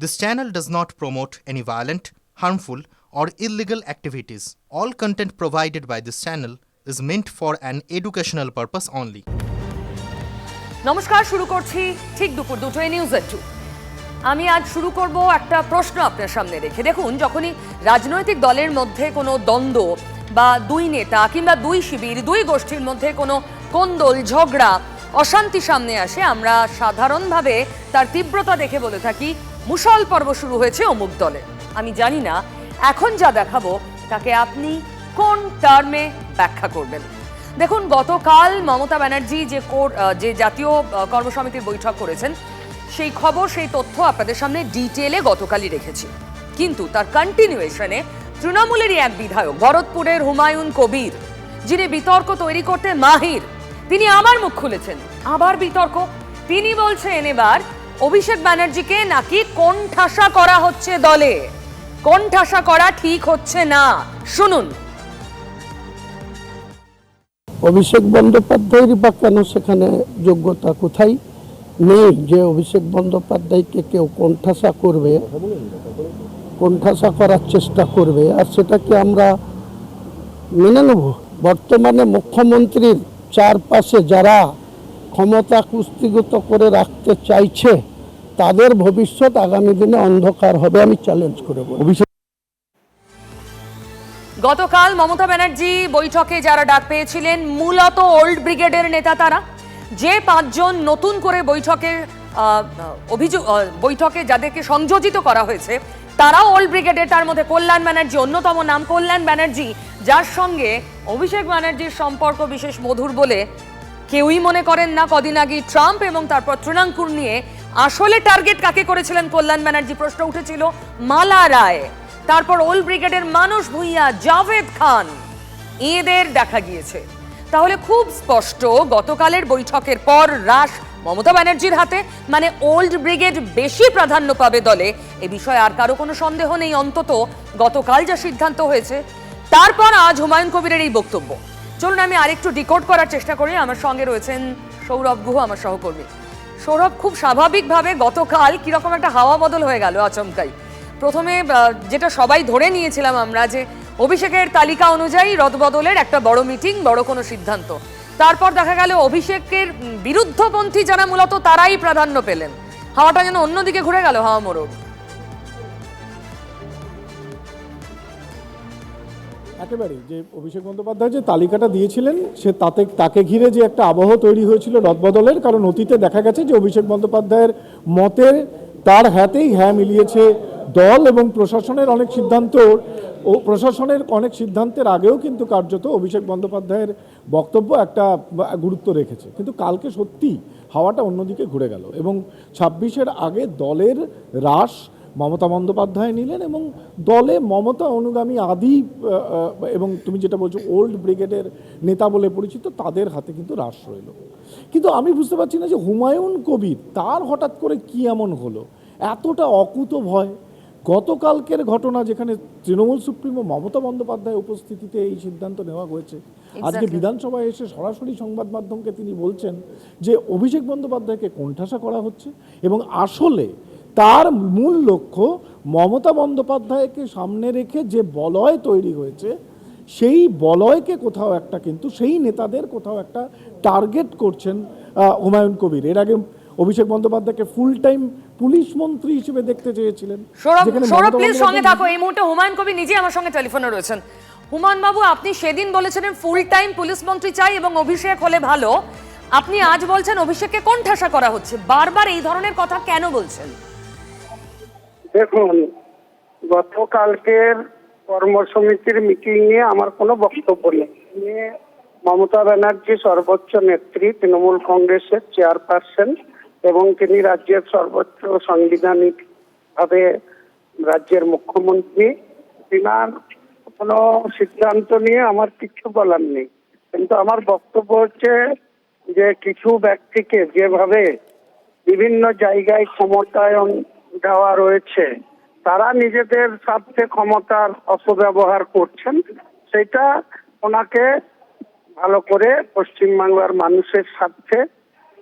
This channel does not promote any violent, harmful, or illegal activities. All content provided by this channel is meant for an educational purpose only. নমস্কার শুরু করছি ঠিক দুপুর দুটোই news two আমি আজ শুরু করব একটা প্রশ্ন আপনার সামনে রেখে দেখুন যখনই রাজনৈতিক দলের মধ্যে কোনো দ্বন্দ্ব বা দুই নেতা কিংবা দুই শিবির দুই গোষ্ঠীর মধ্যে কোনো কোন্দল ঝগড়া অশান্তি সামনে আসে আমরা সাধারণভাবে তার তীব্রতা দেখে বলে থাকি মুসল পর্ব শুরু হয়েছে অমুক দলে। আমি জানি না, এখন যা দেখাবো, তাকে আপনি কোন টার্মে ব্যাখ্যা করবেন? দেখুন, গতকাল মমতা ব্যানার্জি যে যে জাতীয় কর্মসমিতির বৈঠক করেছেন, সেই খবর, সেই তথ্য আপনাদের সামনে ডিটেলে গতকালই রেখেছি। কিন্তু তার কন্টিনিউয়েশনে তৃণমূলেরই এক বিধায়ক, ভরতপুরের হুমায়ুন কবির, যিনি বিতর্ক তৈরি করতে মাহির, তিনি আবার মুখ খুলেছেন। আবার বিতর্ক? তিনি বলছেন এবার অভিষেক ব্যানার্জিকে নাকি কোন ঠাসা করা হচ্ছে দলে? কোন ঠাসা করা ঠিক হচ্ছে না। শুনুন। অভিষেক বন্দ্যোপাধ্যায়েরই বা কেন সেখানে যোগ্যতা কোথায়? নেই যে অভিষেক বন্দ্যোপাধ্যায়কে কেউ কোণঠাসা করবে, কোণঠাসা করার চেষ্টা করবে। আর সেটাকে আমরা মেনে নেব। বর্তমানে মুখ্যমন্ত্রীর চারপাশে যারা ক্ষমতা কুস্তিগত করে রাখতে চাইছে তাদের ভবিষ্যৎ আগামী দিনে অন্ধকার হবে আমি চ্যালেঞ্জ করে বলব। গতকাল মমতা ব্যানার্জি বৈঠকে যারা ডাক পেয়েছিলেন মূলত ওল্ড ব্রিগেডের নেতা তারা। যে পাঁচজন নতুন করে বৈঠকে অভিযোগ বৈঠকে যাদেরকে সংযোজিত করা হয়েছে তারাও ওল্ড ব্রিগেডের তার মধ্যে কল্যাণ ব্যানার্জি অন্যতম নাম কল্যাণ ব্যানার্জি। যার সঙ্গে অভিষেক ব্যানার্জির সম্পর্ক বিশেষ মধুর বলে কেউই মনে করেন না। কদিন আগে ট্রাম্প এবং তারপর তৃণাঙ্কুর নিয়ে আসলে টার্গেট কাকে করেছিলেন কল্যাণ ব্যানার্জি? প্রশ্ন উঠেছিল মালা রায়। তারপর ওল্ড ব্রিগেডের মানস ভুইয়া, জাভেদ খান, এদের দেখা গিয়েছে। তাহলে খুব স্পষ্ট, গতকালের বৈঠকের পর রাশ মমতা ব্যানার্জির হাতে। মানে ওল্ড ব্রিগেড বেশি প্রাধান্য পাবে দলে, এ বিষয়ে আর কারও কোনো সন্দেহ নেই। অন্তত গতকাল যা সিদ্ধান্ত হয়েছে, তারপর আজ হুমায়ুন কবিরের এই বক্তব্য। চলুন আমি আরেকটু ডিকোড করার চেষ্টা করি। আমার সঙ্গে রয়েছেন সৌরভ গুহ, আমার সহকর্মী। সৌরভ, খুব স্বাভাবিকভাবে গতকাল কীরকম একটা হাওয়া বদল হয়ে গেল আচমকাই। প্রথমে যেটা সবাই ধরে নিয়েছিলাম আমরা যে অভিষেকের তালিকা অনুযায়ী রদবদলের একটা বড় মিটিং, বড় কোনো সিদ্ধান্ত। তারপর দেখা গেল অভিষেকের বিরুদ্ধপন্থী যারা মূলত তারাই প্রাধান্য পেলেন। হাওয়াটা যেন অন্যদিকে ঘুরে গেল, হাওয়া মোড়ক। একেবারেই যে অভিষেক বন্দ্যোপাধ্যায় যে তালিকাটা দিয়েছিলেন, সে তাতে, তাকে ঘিরে যে একটা আবহ তৈরি হয়েছিল রদবদলের, কারণ অতীতে দেখা গেছে যে অভিষেক বন্দ্যোপাধ্যায়ের মতের তার হাতেই হ্যাঁ মিলিয়েছে দল এবং প্রশাসনের অনেক সিদ্ধান্ত ও প্রশাসনের অনেক সিদ্ধান্তের আগেও কিন্তু কার্যত অভিষেক বন্দ্যোপাধ্যায়ের বক্তব্য একটা গুরুত্ব রেখেছে। কিন্তু কালকে সত্যি হাওয়াটা অন্যদিকে ঘুরে গেল এবং ছাব্বিশের আগে দলের হ্রাস মমতা বন্দ্যোপাধ্যায় নিলেন এবং দলে মমতা অনুগামী আদি এবং তুমি যেটা বলছো ওল্ড ব্রিগেডের নেতা বলে পরিচিত তাদের হাতে কিন্তু হ্রাস রইল। কিন্তু আমি বুঝতে পারছি না যে হুমায়ুন কবির তার হঠাৎ করে কি এমন হলো? এতটা অকুত ভয়। গতকালকের ঘটনা যেখানে তৃণমূল সুপ্রিমো মমতা বন্দ্যোপাধ্যায় উপস্থিতিতে এই সিদ্ধান্ত নেওয়া হয়েছে। আজকে বিধানসভায় এসে সরাসরি সংবাদ মাধ্যমকে তিনি বলছেন যে অভিষেক বন্দ্যোপাধ্যায়কে কোণঠাসা করা হচ্ছে এবং আসলে তার মূল লক্ষ্য মমতা বন্দ্যোপাধ্যায়কে সামনে রেখে যে বলয় তৈরি হয়েছে সেই বলয়কে কোথাও একটা কিন্তু সেই নেতাদের কোথাও একটা টার্গেট করছেন হুমায়ুন কবির। এর আগে অভিষেক বন্দ্যোপাধ্যায়কে ফুল টাইম পুলিশ মন্ত্রী হিসেবে দেখতে চেয়েছিলেন সৌরভ প্লিজ সঙ্গে থাকো। এই মুহূর্তে হুমায়ুন কবি নিজে আমার সঙ্গে টেলিফোনে রয়েছেন। হুমায়ুন বাবু আপনি সেদিন বলেছিলেন ফুল টাইম পুলিশ মন্ত্রী চাই এবং অভিষেক হলে ভালো। আপনি আজ বলছেন অভিষেককে কোন ঠাসা করা হচ্ছে। বারবার এই ধরনের কথা কেন বলছেন? দেখুন, গতকালকের কর্মসমিতির মিটিং নিয়ে আমার কোনো বক্তব্য নেই। মমতা ব্যানার্জি সর্বোচ্চ নেত্রী, তৃণমূল কংগ্রেসের চেয়ারপারসন এবং তিনি রাজ্যের সর্বোচ্চ সাংবিধানিক ভাবে রাজ্যের মুখ্যমন্ত্রী। তিনার কোনো সিদ্ধান্ত নিয়ে আমার কিছু বলার নেই। কিন্তু আমার বক্তব্য হচ্ছে যে কিছু ব্যক্তিকে যেভাবে বিভিন্ন জায়গায় ক্ষমতায়ন দেওয়া রয়েছে, তারা নিজেদের স্বার্থে ক্ষমতার অপব্যবহার করছেন, সেটা ওনাকে ভালো করে পশ্চিমবাংলার মানুষের স্বার্থে,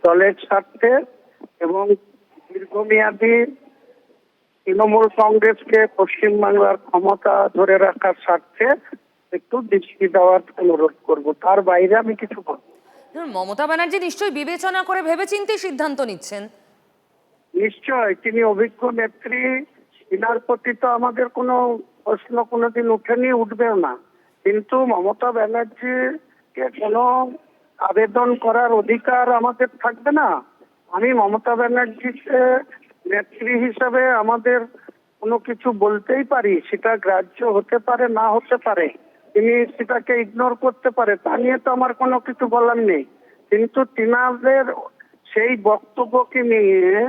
দলের স্বার্থে এবং দীর্ঘমেয়াদী তৃণমূল কংগ্রেসকে পশ্চিমবাংলার ক্ষমতা ধরে রাখার স্বার্থে একটু দৃষ্টি দেওয়ার অনুরোধ করব। তার বাইরে আমি কিছু বলব মমতা ব্যানার্জি নিশ্চয়ই বিবেচনা করে ভেবেচিন্তে সিদ্ধান্ত নিচ্ছেন। নিশ্চয়, তিনি অভিজ্ঞ নেত্রী। তিনার প্রতি তো আমাদের কোনো প্রশ্ন কোনোদিন উঠেনি, উঠবেও না। কিন্তু মমতা ব্যানার্জিকে কোনো আবেদন করার অধিকার আমাদের থাকবে না? আমি মমতা ব্যানার্জিকে নেত্রী হিসাবে আমাদের কোনো কিছু বলতেই পারি, সেটা গ্রাহ্য হতে পারে, না হতে পারে। তিনি সেটাকে ইগনোর করতে পারে, তা নিয়ে তো আমার কোনো কিছু বলার নেই। কিন্তু তিনাদের সেই বক্তব্যকে নিয়ে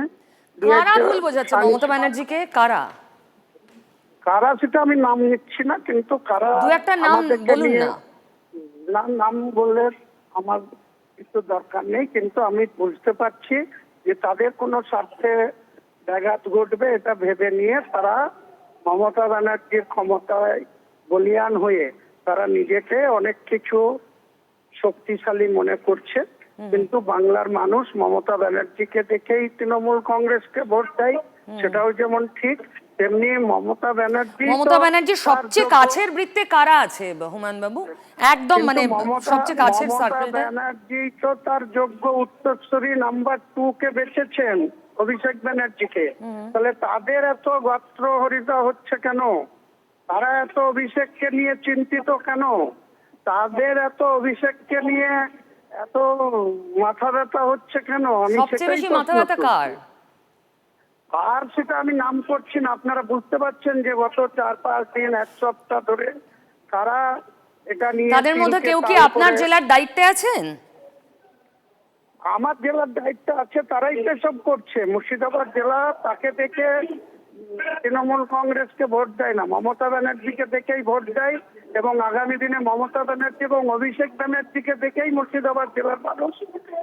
কারা ভুল বোঝাচ্ছে? মমতা ব্যানার্জিকে কারা? কারা সেটা আমি নাম নিচ্ছি না কিন্তু কারা দু একটা নাম বলুন না। না নাম বললে আমার কিছু দরকার নেই কিন্তু আমি বুঝতে পারছি যে তাদের কোনো স্বার্থে ব্যাঘাত ঘটবে এটা ভেবে নিয়ে তারা মমতা ব্যানার্জির ক্ষমতায় বলিয়ান হয়ে তারা নিজেকে অনেক কিছু শক্তিশালী মনে করছে। কিন্তু বাংলার মানুষ মমতা ব্যানার্জিকে দেখেই তৃণমূল কংগ্রেসকে ভোট দেয় সেটাও যেমন ঠিক তেমনি মমতা ব্যানার্জি মমতা ব্যানার্জির সবচেয়ে কাছের বৃত্তে কারা আছে হুমায়ুন বাবু একদম মানে সবচেয়ে কাছের মমতা সার্কেলটা ব্যানার্জি তো তার যোগ্য উত্তরসূরি নাম্বার টু কে বেছেছেন অভিষেক ব্যানার্জিকে। তাহলে তাদের এত গাত্র হরিতা হচ্ছে কেন? তারা এত অভিষেককে নিয়ে চিন্তিত কেন? তাদের এত অভিষেককে নিয়ে এত মাথা ব্যথা হচ্ছে কেন? আমি সবচেয়ে বেশি মাথা ব্যথা কার? আর সেটা আমি নাম করছি না। আপনারা বুঝতে পারছেন যে গত চার পাঁচ দিন এক সপ্তাহ ধরে তারা এটা নিয়ে তাদের মধ্যে কেউ কি আপনার জেলার দায়িত্বে আছেন? আমার জেলার দায়িত্ব আছে তারাই তো সব করছে। মুর্শিদাবাদ জেলা তাকে দেখে তৃণমূল কংগ্রেসকে ভোট দেয় না। মমতা ব্যানার্জিকে দেখেই ভোট দেয়। এবং আগামী দিনে মমতা ব্যানার্জি এবং অভিষেক ব্যানার্জিকে দেখেই মুর্শিদাবাদ জেলার মানুষ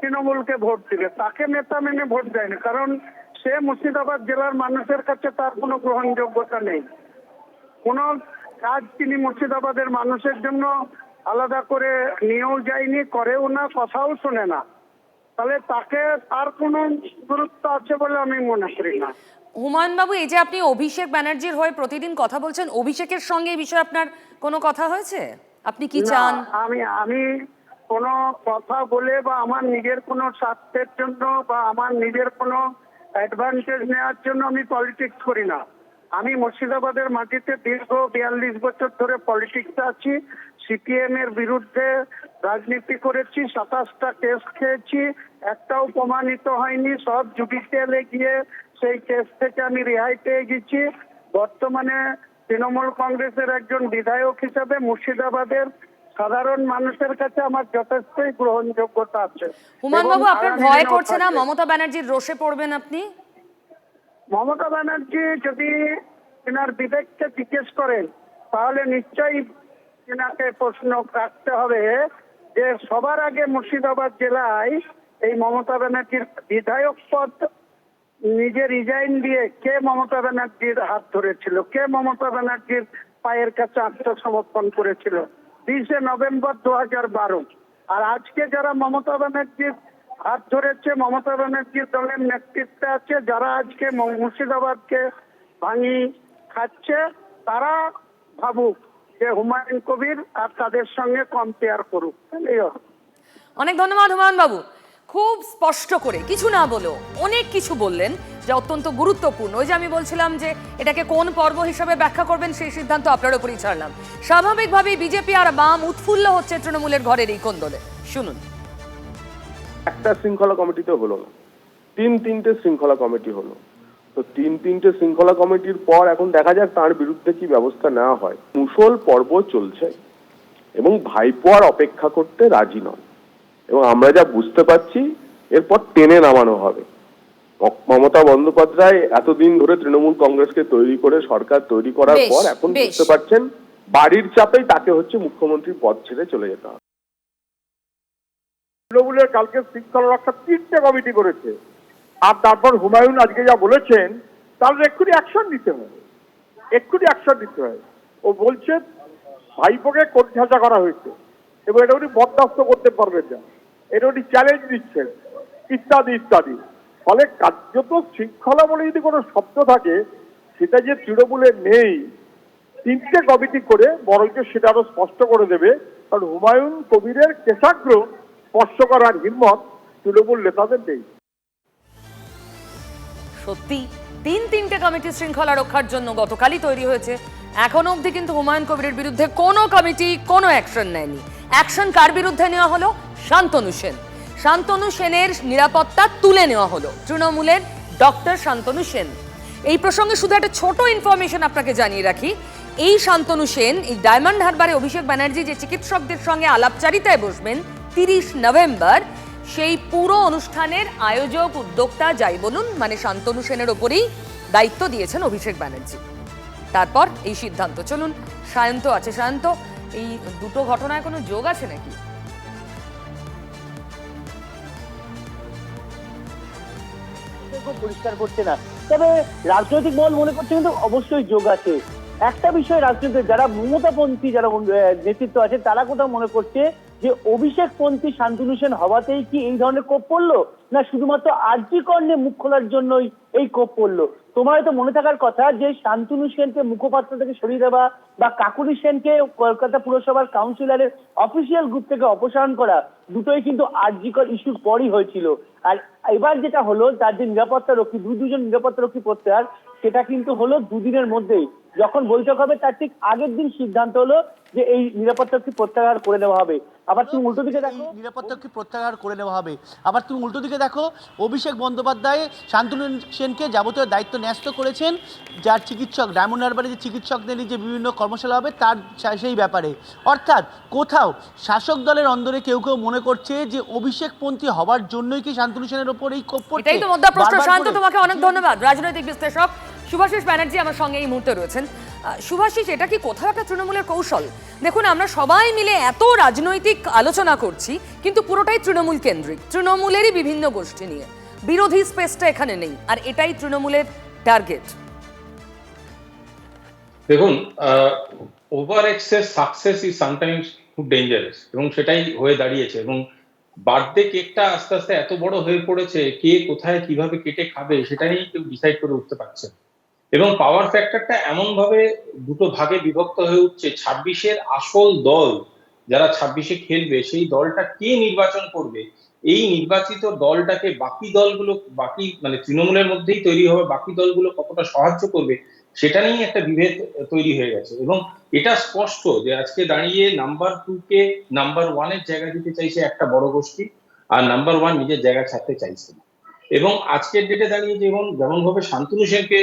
তৃণমূলকে ভোট দিবে। তাকে নেতা মেনে ভোট দেয়নি কারণ সে মুর্শিদাবাদ জেলার মানুষের কাছে তার কোনো গ্রহণযোগ্যতা নেই। কোনো কাজ তিনি মুর্শিদাবাদের মানুষের জন্য আলাদা করে নিয়েও যায়নি, করেও না, কথাও শোনে না। তাহলে তাকে তার কোনো গুরুত্ব আছে বলে আমি মনে করি না। হুমায়ুন বাবু এই যে আপনি অভিষেক ব্যানার্জির হয়ে প্রতিদিন কথা বলছেন অভিষেকের সঙ্গে এই বিষয়ে আপনার কোনো কথা হয়েছে? আপনি কি চান? আমি আমি কোনো কথা বলে বা আমার নিজের কোনো স্বার্থের জন্য বা আমার নিজের কোনো অ্যাডভান্টেজ নেওয়ার জন্য আমি পলিটিক্স করি না। আমি মুর্শিদাবাদের মাটিতে দীর্ঘ বিয়াল্লিশ বছর ধরে পলিটিক্সে আছি সিপিএম এর বিরুদ্ধে রাজনীতি করেছি সাতাশটা টেস্ট খেয়েছি একটাও প্রমাণিত হয়নি সব জুডিশিয়ালে গিয়ে সেই কেস থেকে আমি রেহাই পেয়ে গেছি। বর্তমানে তৃণমূল কংগ্রেসের একজন বিধায়ক হিসেবে মুর্শিদাবাদের সাধারণ মানুষের কাছে আমার যথেষ্টই গ্রহণযোগ্যতা আছে। বাবু আপনার ভয় করছে না? মমতা ব্যানার্জির রোষে পড়বেন আপনি? মমতা ব্যানার্জি যদি তিনার বিবেককে জিজ্ঞেস করেন তাহলে নিশ্চয়ই তিনাকে প্রশ্ন রাখতে হবে যে সবার আগে মুর্শিদাবাদ জেলায় এই মমতা ব্যানার্জির বিধায়ক পদ নিজে রিজাইন দিয়ে কে মমতা ব্যানার্জির হাত ধরেছিল? কে মমতা ব্যানার্জির পায়ের কাছে আত্মসমর্পণ করেছিল? বিশে নভেম্বর দু হাজার বারো। আর আজকে যারা মমতা ব্যানার্জির হাত ধরেছে, মমতা ব্যানার্জির দলের নেতৃত্বে আছে, যারা আজকে মুর্শিদাবাদকে ভাঙি খাচ্ছে, তারা ভাবুক যে হুমায়ুন কবির আর তাদের সঙ্গে কম্পেয়ার করুক। অনেক ধন্যবাদ হুমায়ুন বাবু খুব স্পষ্ট করে, কিছু না বলেও অনেক কিছু বললেন, যা অত্যন্ত গুরুত্বপূর্ণ। ওই যে আমি বলছিলাম যে এটাকে কোন পর্ব হিসাবে ব্যাখ্যা করবেন সেই সিদ্ধান্ত আপনার উপরই ছাড়লাম। স্বাভাবিকভাবেই বিজেপি আর বাম উৎফুল্ল হচ্ছে তৃণমূলের ঘরের এই কোন্দলে। শুনুন। একটা শৃঙ্খলা কমিটিতে হলো না। তিন তিনটে শৃঙ্খলা কমিটি হলো। তো তিন তিনটে শৃঙ্খলা কমিটির পর এখন দেখা যাক তার বিরুদ্ধে কি ব্যবস্থা নেওয়া হয়। মুসল পর্ব চলছে এবং ভাইপো আর অপেক্ষা করতে রাজি নয় এবং আমরা যা বুঝতে পারছি এরপর টেনে নামানো হবে। মমতা বন্দ্যোপাধ্যায় এতদিন ধরে তৃণমূল কংগ্রেসকে তৈরি করে সরকার তৈরি করার পর এখন বুঝতে পারছেন বাড়ির চাপেই তাকে হচ্ছে মুখ্যমন্ত্রীর পদ ছেড়ে চলে যেতে হবে। তৃণমূলের কালকে শৃঙ্খলা রক্ষা তিনটে কমিটি করেছে। আর তারপর হুমায়ুন আজকে যা বলেছেন তাহলে এক্ষুনি অ্যাকশন নিতে হবে। এক্ষুনি অ্যাকশন নিতে হবে। ও বলছে ভাইপোকে কোণঠাসা করা হয়েছে। এবং এটা উনি বরদাস্ত করতে পারবেন না। এটা উনি চ্যালেঞ্জ দিচ্ছেন ইত্যাদি ইত্যাদি। ফলে কার্যত শৃঙ্খলা বলে যদি কোনো শব্দ থাকে, সেটা যে তৃণমূলে নেই, তিনটে কমিটি করে বরঞ্চ সেটা আরও স্পষ্ট করে দেবে। কারণ হুমায়ুন কবিরের কেশাগ্র স্পর্শ করার হিম্মত তৃণমূল নেতাদের নেই। সত্যি, তিন তিনটে কমিটি শৃঙ্খলা রক্ষার জন্য গতকালই তৈরি হয়েছে। এখনও অবধি কিন্তু হুমায়ুন কবিরের বিরুদ্ধে কোনো কমিটি কোনো অ্যাকশন নেয়নি। অ্যাকশন কার বিরুদ্ধে নেওয়া হলো? শান্তনু সেন। শান্তনু সেনের নিরাপত্তা তুলে নেওয়া হলো তৃণমূলের ডক্টর শান্তনু সেন। এই প্রসঙ্গে শুধু একটা ছোট ইনফরমেশন আপনাকে জানিয়ে রাখি। এই শান্তনু সেন, এই ডায়মন্ড হারবারে অভিষেক ব্যানার্জি যে চিকিৎসকদের সঙ্গে আলাপচারিতায় বসবেন তিরিশ নভেম্বর, সেই পুরো অনুষ্ঠানের আয়োজক উদ্যোক্তা যাই বলুন মানে শান্তনু সেনের ওপরেই দায়িত্ব দিয়েছেন অভিষেক ব্যানার্জি। তারপর এই সিদ্ধান্ত। চলুন, সায়ন্ত আছে সায়ন্ত। এই দুটো ঘটনায় কোনো যোগ আছে নাকি? পরিষ্কার করছে না। তবে রাজনৈতিক মহল মনে করছে কিন্তু অবশ্যই যোগ আছে। একটা বিষয় রাজনীতি যারা মমতাপন্থী, যারা নেতৃত্ব আছে, তারা কোথাও মনে করছে যে অভিষেক পন্থী শান্তনু সেন হওয়াতেই কি এই ধরনের কোপ পড়ল? না শুধুমাত্র আর্জি কর্ণে মুখ খোলার জন্যই এই কোপ পড়ল? তোমার হয়তো মনে থাকার কথা যে শান্তনু সেনকে মুখপাত্র থেকে সরিয়ে দেওয়া বা কাকুরি সেনকে কলকাতা পুরসভার কাউন্সিলরের অফিসিয়াল গ্রুপ থেকে অপসারণ করা দুটোই কিন্তু আর্জিকর ইস্যুর পরই হয়েছিল। আর এবার যেটা হলো, তার যে নিরাপত্তা রক্ষী দুই দুজন নিরাপত্তা রক্ষী প্রত্যাহার, সেটা কিন্তু হলো দুদিনের মধ্যেই। যখন বৈঠক হবে তার ঠিক আগের দিন সিদ্ধান্ত হলো যে এই নিরাপত্তা রক্ষী প্রত্যাহার করে নেওয়া হবে। আবার তুমি উল্টো দিকে দেখো। নিরাপত্তাকে প্রত্যাহার করে নেওয়া হবে। আবার তুমি উল্টো দিকে দেখো অভিষেক বন্দ্যোপাধ্যায় শান্তনু সেনকে যাবতীয় দায়িত্ব ন্যস্ত করেছেন যার চিকিৎসক ডায়মন্ড হারবারে যে চিকিৎসকদের যে বিভিন্ন কর্মশালা হবে তার সেই ব্যাপারে। অর্থাৎ কোথাও শাসক দলের অন্দরে কেউ কেউ মনে করছে যে অভিষেকপন্থী হওয়ার জন্যই কি শান্তনু সেনের ওপর এই কোপ পড়ছে? এটাই তো মুদ্রা প্রশ্ন শান্ত তোমাকে অনেক ধন্যবাদ। রাজনৈতিক বিশ্লেষক সুভাষিস ব্যানার্জি আমার সঙ্গে এই মুহূর্তে রয়েছেন। সুভাষিস এটা কি কোথাও একটা তৃণমূলের কৌশল? দেখুন, আমরা সবাই মিলে এত রাজনৈতিক আলোচনা করছি, কিন্তু পুরোটাই তৃণমূল কেন্দ্রিক। তৃণমূলেরই বিভিন্ন গোষ্ঠী নিয়ে। বিরোধী স্পেসটা এখানে নেই, আর এটাই তৃণমূলের টার্গেট দেখুন over excess success is sometimes খুব ডেঞ্জারাস এবং সেটাই হয়ে দাঁড়িয়েছে। এবং বার্থডে কেকটা আস্তে আস্তে এত বড় হয়ে পড়েছে, কে কোথায় কীভাবে কেটে খাবে সেটা নিয়েই কেউ ডিসাইড করে উঠতে পারছে না। এবং পাওয়ার ফ্যাক্টরটা এমন ভাবে দুটো ভাগে বিভক্ত হয়ে উঠছে, ছাব্বিশের আসল দল যারা ছাব্বিশে খেলবে, সেই দলটা কে নির্বাচন করবে? এই নির্বাচিত দলটাকে বাকি দলগুলো, বাকি মানে তৃণমূলের মধ্যেই তৈরি হবে, বাকি দলগুলো কতটা সাহায্য করবে, সেটা নিয়েই একটা বিভেদ তৈরি হয়ে গেছে। এবং এটা স্পষ্ট যে আজকে দাঁড়িয়ে নাম্বার টু কে নাম্বার ওয়ানের জায়গা দিতে চাইছে একটা বড় গোষ্ঠী, আর নাম্বার ওয়ান নিজের জায়গা ছাড়তে চাইছে না। এবং আজকের ডেটে দাঁড়িয়ে যেমন যেমন ভাবে শান্তনু সেনকে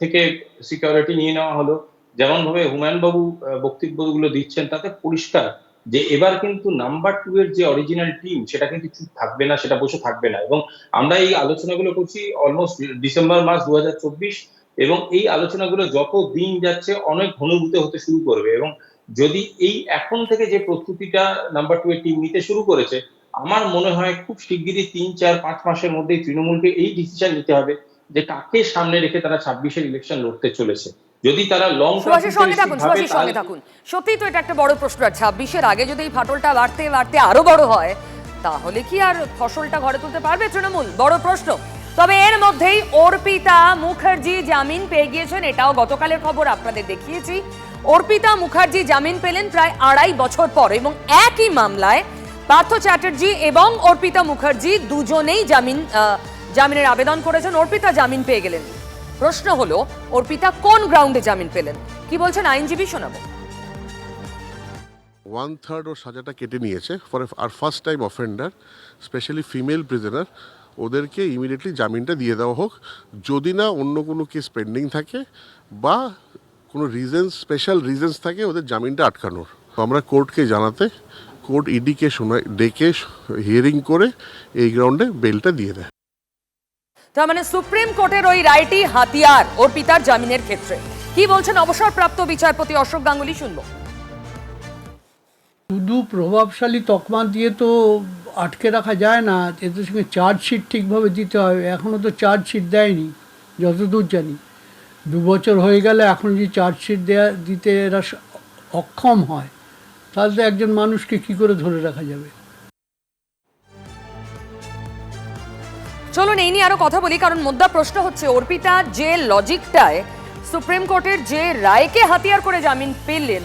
থেকে সিকিউরিটি নিয়ে নেওয়া হলো যেমন ভাবে হুমায়ুন বাবু বক্তব্যগুলো দিচ্ছেন, তাতে পরিষ্কার যে এবার কিন্তু নাম্বার টু এর যে অরিজিনাল টিম সেটা কিন্তু চুপ থাকবে না, সেটা বসে থাকবে না। এবং আমরা এই আলোচনাগুলো করছি অলমোস্ট ডিসেম্বর মাস দু হাজার চব্বিশ, এবং এই আলোচনাগুলো যত দিন যাচ্ছে অনেক ঘনীভূত হতে শুরু করবে। এবং যদি এই এখন থেকে যে প্রস্তুতিটা নাম্বার টু এর টিম নিতে শুরু করেছে আমার মনে হয় খুব শিগগিরই তিন চার পাঁচ মাসের মধ্যেই তৃণমূলকে এই ডিসিশন নিতে হবে যে কাকে সামনে রেখে তারা ছাব্বিশের ইলেকশন লড়তে চলেছে। যদি তারা লং সুভাষের সঙ্গে থাকুন সুভাষের সঙ্গে থাকুন। সত্যিই তো এটা একটা বড় প্রশ্ন। আর ছাব্বিশের আগে যদি এই ফাটলটা বাড়তে বাড়তে আরও বড় হয় তাহলে কি আর ফসলটা ঘরে তুলতে পারবে তৃণমূল? বড় প্রশ্ন। তবে এর মধ্যেই অর্পিতা মুখার্জি জামিন পেয়ে গিয়েছেন। এটাও গতকালের খবর আপনাদের দেখিয়েছি। অর্পিতা মুখার্জি জামিন পেলেন প্রায় আড়াই বছর পর এবং একই মামলায় পার্থ চ্যাটার্জি এবং অর্পিতা মুখার্জি দুজনেই জামিন জামিনের আবেদন করেছেন। অর্পিতা জামিন পেয়ে গেলেন। প্রশ্ন হলো, অর্পিতা কোন গ্রাউন্ডে জামিন পেলেন? কি বলছেন আইনজীবী? শোনাবো। ওয়ান থার্ড ওর সাজাটা কেটে নিয়েছে for R first time offender specially female prisoner ওদেরকে ইমিডিয়েটলি জামিনটা দিয়ে দেওয়া হোক। যদি না অন্য কোনো কেস পেন্ডিং থাকে বা কোনো রিজেন্স স্পেশাল রিজেন্স থাকে, ওদের জামিনটা আটকানোর। আমরা কোর্টকে জানাতে কোর্ট ইডিকে শোনায় ডেকে হিয়ারিং করে এই গ্রাউন্ডে বেলটা দিয়ে দেয়। তার মানে সুপ্রিম কোর্টের ওই রায়টি হাতিয়ার অর্পিতার জামিনের ক্ষেত্রে। কি বলছেন অবসরপ্রাপ্ত বিচারপতি অশোক গাঙ্গুলি শুনব। শুধু প্রভাবশালী তকমা দিয়ে তো আটকে রাখা যায় না এদের সঙ্গে চার্জশিট ঠিকভাবে দিতে হবে এখনও তো চার্জশিট দেয়নি যতদূর জানি। দু বছর হয়ে গেলে এখন যদি চার্জশিট দেয়া দিতে এরা অক্ষম হয় তাহলে একজন মানুষকে কি করে ধরে রাখা যাবে? চলুন এই নিয়ে আরও কথা বলি, কারণ মুদ্রা প্রশ্ন হচ্ছে অর্পিতা, যে লজিকটায় সুপ্রিম কোর্টের যে রায়কে হাতিয়ার করে জামিন পেলেন,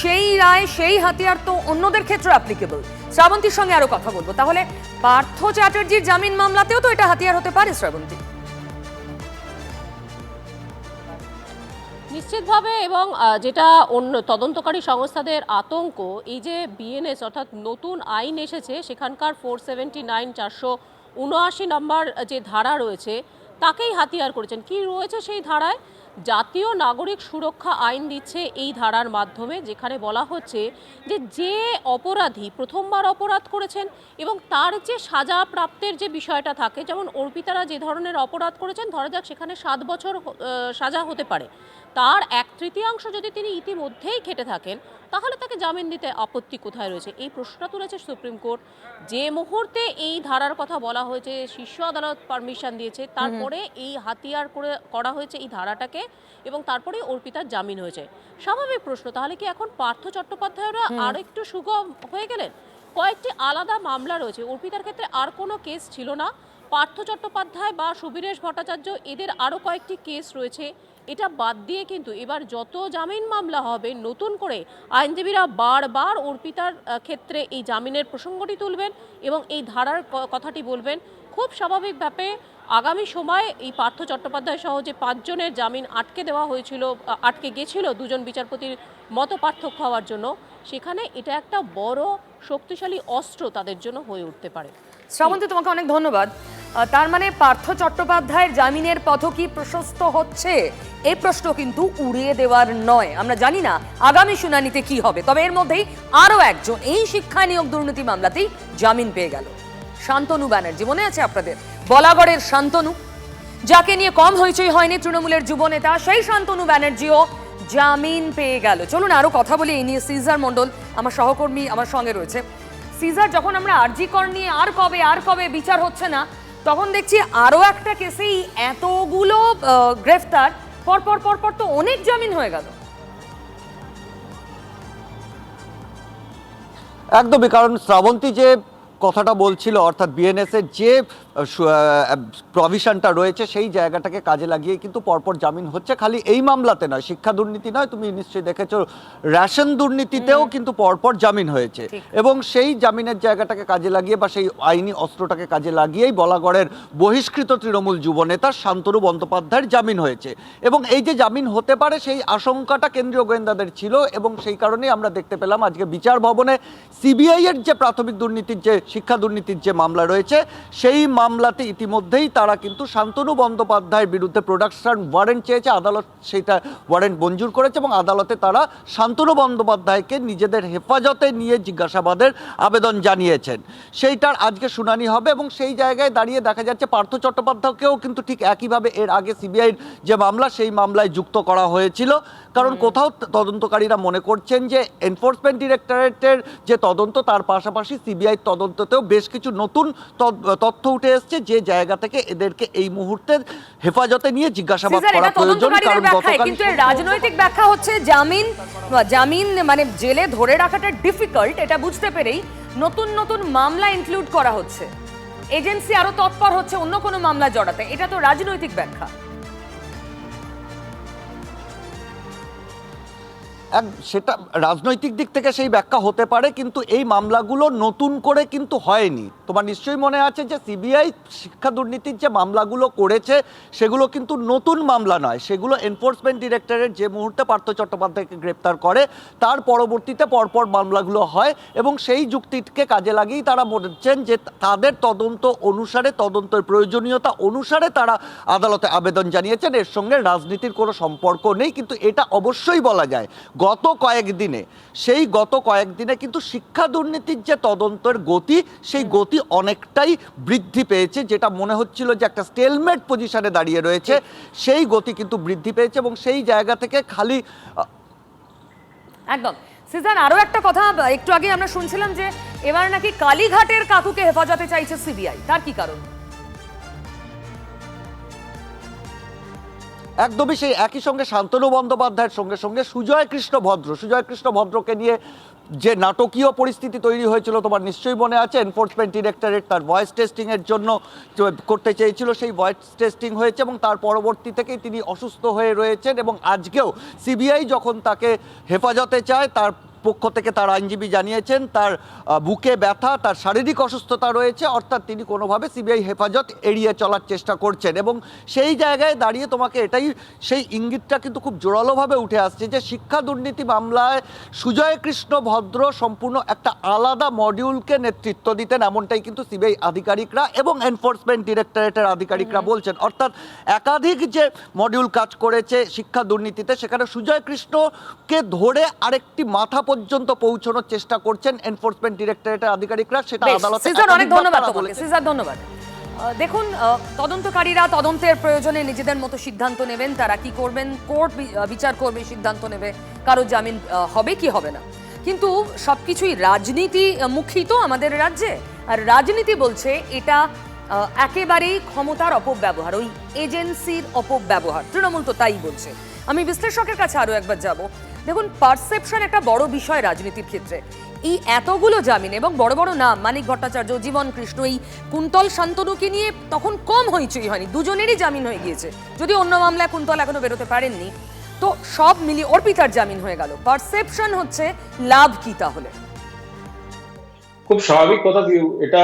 সেই রায়, সেই হাতিয়ার তো অন্যদের ক্ষেত্রে অ্যাপ্লিকেবল শ্রাবন্তীর সঙ্গে আরও কথা বলব। তাহলে পার্থ চ্যাটার্জির জামিন মামলাতেও তো এটা হাতিয়ার হতে পারে, শ্রাবন্তী। নিশ্চিতভাবে এবং যেটা অন্য তদন্তকারী সংস্থাদের আতঙ্ক, এই যে বিএনএস অর্থাৎ নতুন আইন এসেছে, সেখানকার ফোর সেভেন্টি নাইন চারশো উনআশি নম্বর যে ধারা রয়েছে, তাকেই হাতিয়ার করেছেন। কি রয়েছে সেই ধারায়? জাতীয় নাগরিক সুরক্ষা আইন দিচ্ছে এই ধারার মাধ্যমে, যেখানে বলা হচ্ছে যে যে অপরাধী প্রথমবার অপরাধ করেছেন এবং তার যে সাজা প্রাপ্তের যে বিষয়টা থাকে, যেমন অর্পিতারা যে ধরনের অপরাধ করেছেন, ধরা যাক সেখানে সাত বছর সাজা হতে পারে। তার এক তৃতীয়াংশ যদি তিনি ইতিমধ্যেই খেটে থাকেন তাহলে তাকে জামিন দিতে আপত্তি কোথায় রয়েছে? এই প্রশ্নটা তুলেছে সুপ্রিম কোর্ট। যে মুহূর্তে এই ধারার কথা বলা হয়েছে শীর্ষ আদালত পারমিশন দিয়েছে তারপরে এই হাতিয়ার করে করা হয়েছে এই ধারাটাকে এবং তারপরে অর্পিতার জামিন হয়েছে। স্বাভাবিক প্রশ্ন তাহলে কি এখন পার্থ চট্টোপাধ্যায়রা আর একটু সুগম হয়ে গেলেন? কয়েকটি আলাদা মামলা রয়েছে অর্পিতার ক্ষেত্রে আর কোনো কেস ছিল না। পার্থ চট্টোপাধ্যায় বা সুবীরেশ ভট্টাচার্য এদের আরও কয়েকটি কেস রয়েছে। এটা বাদ দিয়ে কিন্তু এবার যত জামিন মামলা হবে, নতুন করে আইনজীবীরা বারবার অর্পিতার ক্ষেত্রে এই জামিনের প্রসঙ্গটি তুলবেন এবং এই ধারার কথাটি বলবেন। খুব স্বাভাবিকভাবে আগামী সময় এই পার্থ চট্টোপাধ্যায় সহ যে পাঁচজনের জামিন আটকে দেওয়া হয়েছিল আটকে গেছিল দুজন বিচারপতির মত পার্থক্য হওয়ার জন্য, সেখানে এটা একটা বড় শক্তিশালী অস্ত্র তাদের জন্য হয়ে উঠতে পারে। শ্রাবন্তী, তোমাকে অনেক ধন্যবাদ। তার মানে পার্থ চট্টোপাধ্যায়ের জামিনের পথ কি প্রশস্ত হচ্ছে? এই প্রশ্ন কিন্তু উড়িয়ে দেওয়ার নয়। আমরা জানি না আগামী শুনানিতে কি হবে, তবে এর মধ্যেই আরও একজন। এই শিক্ষা নিয়োগ দুর্নীতি মামলাতেই জামিন পেয়ে গেল। শান্তনু ব্যানার্জি, মনে আছে আপনাদের? বলাগড়ের শান্তনু, যাকে নিয়ে কম হইচই হয়নি তৃণমূলের যুবনেতা, সেই শান্তনু ব্যানার্জিও জামিন পেয়ে গেল। চলুন আরও কথা বলি, এই নিয়ে সিজার মণ্ডল, আমার সহকর্মী আমার সঙ্গে রয়েছে। সিজার, যখন আমরা আরজি কর নিয়ে আর কবে আর কবে বিচার হচ্ছে না তখন দেখছি আরও একটা কেসেই এতগুলো গ্রেফতার। পরপর পর পর পর তো অনেক জামিন হয়ে গেল। একদমই, কারণ শ্রাবন্তী যে কথাটা বলছিল, অর্থাৎ বিএনএস এর যে প্রভিশনটা রয়েছে সেই জায়গাটাকে কাজে লাগিয়ে কিন্তু পরপর জামিন হচ্ছে। খালি এই মামলাতে নয় শিক্ষা দুর্নীতি নয় তুমি নিশ্চয়ই দেখেছ রেশন দুর্নীতিতেও কিন্তু পরপর জামিন হয়েছে। এবং সেই জামিনের জায়গাটাকে কাজে লাগিয়ে বা সেই আইনি অস্ত্রটাকে কাজে লাগিয়েই বলাগড়ের বহিষ্কৃত তৃণমূল যুবনেতা শান্তনু বন্দ্যোপাধ্যায়ের জামিন হয়েছে। এবং এই যে জামিন হতে পারে সেই আশঙ্কাটা কেন্দ্রীয় গোয়েন্দাদের ছিল এবং সেই কারণেই আমরা দেখতে পেলাম আজকে বিচার ভবনে সিবিআই এর যে প্রাথমিক দুর্নীতির যে শিক্ষা দুর্নীতির যে মামলা রয়েছে সেই মামলাতে ইতিমধ্যেই তারা কিন্তু শান্তনু বন্দ্যোপাধ্যায়ের বিরুদ্ধে প্রোডাকশন ওয়ারেন্ট চেয়েছে। আদালত সেটা ওয়ারেন্ট মঞ্জুর করেছে এবং আদালতে তারা শান্তনু বন্দ্যোপাধ্যায়কে নিজেদের হেফাজতে নিয়ে জিজ্ঞাসাবাদের আবেদন জানিয়েছেন। সেইটার আজকে শুনানি হবে এবং সেই জায়গায় দাঁড়িয়ে দেখা যাচ্ছে পার্থ চট্টোপাধ্যায়কেও কিন্তু ঠিক একইভাবে এর আগে সিবিআইয়ের যে মামলা সেই মামলায় যুক্ত করা হয়েছিল। কারণ কোথাও তদন্তকারীরা মনে করছেন যে এনফোর্সমেন্ট ডিরেক্টরেটের যে তদন্ত তার পাশাপাশি সিবিআই তদন্ততেও বেশ কিছু নতুন তথ্য উঠে এসছে যে জায়গা থেকে এদেরকে এই মুহূর্তে হেফাজতে নিয়ে জিজ্ঞাসাবাদ করা প্রয়োজন কারণ গতকাল কিন্তু রাজনৈতিক ব্যাখ্যা হচ্ছে জামিন জামিন মানে জেলে ধরে রাখাটা ডিফিকাল্ট এটা বুঝতে পেরেই নতুন নতুন মামলা ইনক্লুড করা হচ্ছে। এজেন্সি আরও তৎপর হচ্ছে অন্য কোনো মামলা জড়াতে এটা তো রাজনৈতিক ব্যাখ্যা। এক, সেটা রাজনৈতিক দিক থেকে সেই ব্যাখ্যা হতে পারে, কিন্তু এই মামলাগুলো নতুন করে কিন্তু হয়নি। তোমার নিশ্চয়ই মনে আছে যে সিবিআই শিক্ষা দুর্নীতির যে মামলাগুলো করেছে, সেগুলো কিন্তু নতুন মামলা নয়। সেগুলো এনফোর্সমেন্ট ডিরেক্টরেট যে মুহূর্তে পার্থ চট্টোপাধ্যায়কে গ্রেপ্তার করে, তার পরবর্তীতে পরপর মামলাগুলো হয় এবং সেই যুক্তিকে কাজে লাগিয়েই তারা বলছেন যে তাদের তদন্ত অনুসারে, তদন্তের প্রয়োজনীয়তা অনুসারে তারা আদালতে আবেদন জানিয়েছেন। এর সঙ্গে রাজনীতির কোনো সম্পর্ক নেই, কিন্তু এটা অবশ্যই বলা যায়। গত কয়েকদিনে সেই গত কয়েকদিনে কিন্তু শিক্ষা দুর্নীতির যে তদন্তের গতি সেই গতি অনেকটাই বৃদ্ধি পেয়েছে যেটা মনে হচ্ছিল যে একটা স্টেলমেট পজিশনে দাঁড়িয়ে রয়েছে। সেই গতি কিন্তু বৃদ্ধি পেয়েছে এবং সেই জায়গা থেকে খালি একদম। সিজান আরও একটা কথা একটু আগে আমরা শুনছিলাম যে এবার নাকি কালীঘাটের কাকুকে হেফাজতে চাইছে সিবিআই। তার কি কারণ? একদমই সেই একই সঙ্গে শান্তনু বন্দ্যোপাধ্যায়ের সঙ্গে সঙ্গে সুজয় কৃষ্ণ ভদ্র। সুজয় কৃষ্ণ ভদ্রকে নিয়ে যে নাটকীয় পরিস্থিতি তৈরি হয়েছিল, তোমার নিশ্চয়ই মনে আছে? এনফোর্সমেন্ট ডিরেক্টরেট তার ভয়েস টেস্টিংয়ের জন্য করতে চেয়েছিল। সেই ভয়েস টেস্টিং হয়েছে এবং তার পরবর্তী থেকেই তিনি অসুস্থ হয়ে রয়েছেন এবং আজকেও সিবিআই যখন তাকে হেফাজতে চায়, তার পক্ষ থেকে তার আইনজীবী জানিয়েছেন তার বুকে ব্যথা তার শারীরিক অসুস্থতা রয়েছে অর্থাৎ তিনি কোনোভাবে সিবিআই হেফাজত এড়িয়ে চলার চেষ্টা করছেন এবং সেই জায়গায় দাঁড়িয়ে তোমাকে এটাই সেই ইঙ্গিতটা কিন্তু খুব জোরালোভাবে উঠে আসছে যে শিক্ষা দুর্নীতি মামলায় সুজয় কৃষ্ণ ভদ্র সম্পূর্ণ একটা আলাদা মডিউলকে নেতৃত্ব দিতেন এমনটাই কিন্তু সিবিআই আধিকারিকরা এবং এনফোর্সমেন্ট ডিরেক্টরেটের আধিকারিকরা বলছেন। অর্থাৎ একাধিক যে মডিউল কাজ করেছে শিক্ষা দুর্নীতিতে সেখানে সুজয় কৃষ্ণকে ধরে আরেকটি মাথা পর্যন্ত পৌঁছানোর চেষ্টা করছেন এনফোর্সমেন্ট ডিরেক্টরেটের আধিকারিকরা সেটা আদালতে অনেক ধন্যবাদ তোমাকে সিজার ধন্যবাদ। দেখুন তদন্তকারীরা তদন্তের প্রয়োজনে নিজেদের মতো সিদ্ধান্ত নেবেন তারা কি করবেন কোর্ট বিচার করবে সিদ্ধান্ত নেবে কারও জামিন হবে কি হবে না। কিন্তু সবকিছুই রাজনীতি মুখী তো আমাদের রাজ্যে। আর রাজনীতি বলছে এটা একেবারেই ক্ষমতার অপব্যবহার ওই এজেন্সির অপব্যবহার। তৃণমূল তো তাই বলছে। আমি বিশ্লেষকের কাছে আরও একবার যাব। দেখুন পারসেপশন একটা বড় বিষয় রাজনীতির ক্ষেত্রে। এই এতগুলো জামিন এবং বড় বড় নাম, মানিক ভট্টাচার্য, জীবন কৃষ্ণ, এই কুন্তল শান্তনুকে নিয়ে তখন কম হইচই হয়নি, দুজনেরই জামিন হয়ে গিয়েছে। যদি অন্য মামলায় কুন্তল এখনও বেরোতে পারেননি। তো সব মিলিয়ে অর্পিতার জামিন হয়ে গেল। পারসেপশন হচ্ছে লাভ কি তাহলে? খুব স্বাভাবিক কথা এটা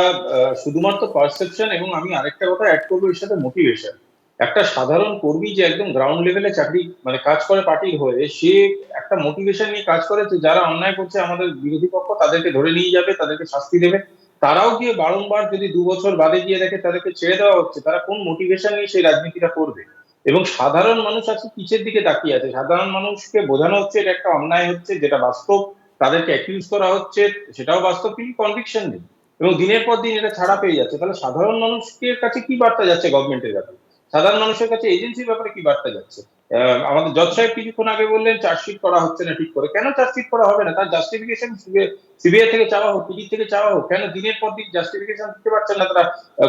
শুধুমাত্র পারসেপশন এবং আমি আরেকটা কথা অ্যাড করব, এর সাথে মোটিভেশন একটা সাধারণ কর্মী যে একদম গ্রাউন্ড লেভেলে চাকরি মানে কাজ করে পার্টির হয়ে, সে একটা মোটিভেশন নিয়ে কাজ করে যে যারা অন্যায় করছে আমাদের বিরোধী পক্ষ তাদেরকে ধরে নিয়ে যাবে, তাদেরকে শাস্তি দেবে। তারাও গিয়ে বারংবার যদি দু বছর বাদে গিয়ে দেখে তাদেরকে ছেড়ে দেওয়া হচ্ছে, তারা কোন মোটিভেশন নিয়ে সেই রাজনীতিটা করবে? এবং সাধারণ মানুষ আজকে কিসের দিকে তাকিয়ে আছে। সাধারণ মানুষকে বোঝানো হচ্ছে এটা একটা অন্যায় হচ্ছে, যেটা বাস্তব, তাদেরকে অ্যাকিউজ করা হচ্ছে, সেটাও বাস্তব, কিন্তু কনভিকশন নেই। এবং দিনের পর দিন এটা ছাড়া পেয়ে যাচ্ছে। তাহলে সাধারণ মানুষের কাছে কি বার্তা যাচ্ছে গভর্নমেন্টের কাছে? সাধারণ মানুষের কাছে এজেন্সির ব্যাপারে কি বার্তা যাচ্ছে? আমাদের জজ সাহেব কিছুক্ষণ আগে বললেন চার্জশিট করা হচ্ছে না ঠিক করে। কেন চার্জশিট করা হবে না? তার জাস্টিফিকেশন সিবিআই থেকে চাওয়া হোক পিডি থেকে চাওয়া হোক কেন দিনের পর দিন জাস্টিফিকেশন দিতে পারছেন না তারা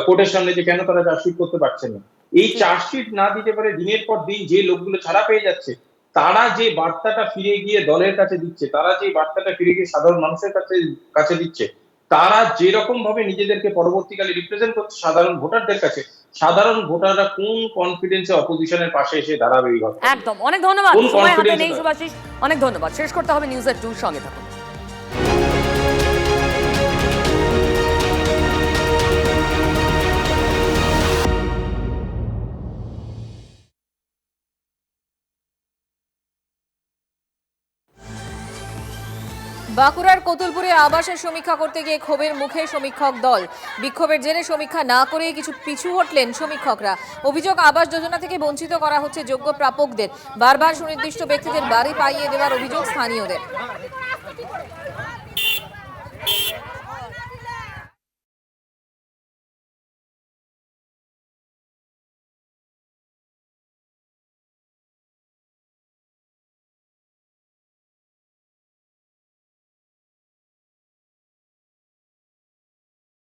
কোর্টের সামনে যে কেন তারা চার্জশিট করতে পারছেন না? এই চার্জশিট না দিতে পারে দিনের পর দিন যে লোকগুলো ছাড়া পেয়ে যাচ্ছে তারা যে বার্তাটা ফিরে গিয়ে দলের কাছে দিচ্ছে তারা যে বার্তাটা ফিরে গিয়ে সাধারণ মানুষের কাছে কাছে দিচ্ছে তারা যেরকম ভাবে নিজেদেরকে পরবর্তীকালে রিপ্রেজেন্ট করছে সাধারণ ভোটারদের কাছে সাধারণ ভোটাররা কোন কনফিডেন্সে অপোজিশনের পাশে এসে দাঁড়াবে এই ঘটনা একদম। অনেক ধন্যবাদ। অনেক ধন্যবাদ। শেষ করতে হবে নিউজের টুর সঙ্গে থাকুন। বাঁকুড়ার কতুলপুরে আবাসের সমীক্ষা করতে গিয়ে ক্ষোভের মুখে সমীক্ষক দল। বিক্ষোভের জেরে সমীক্ষা না করে কিছু পিছু হটলেন সমীক্ষকরা। অভিযোগ, আবাস যোজনা থেকে বঞ্চিত করা হচ্ছে যোগ্য প্রাপকদের। বারবার সুনির্দিষ্ট ব্যক্তিদের বাড়ি পাইয়ে দেওয়ার অভিযোগ স্থানীয়দের।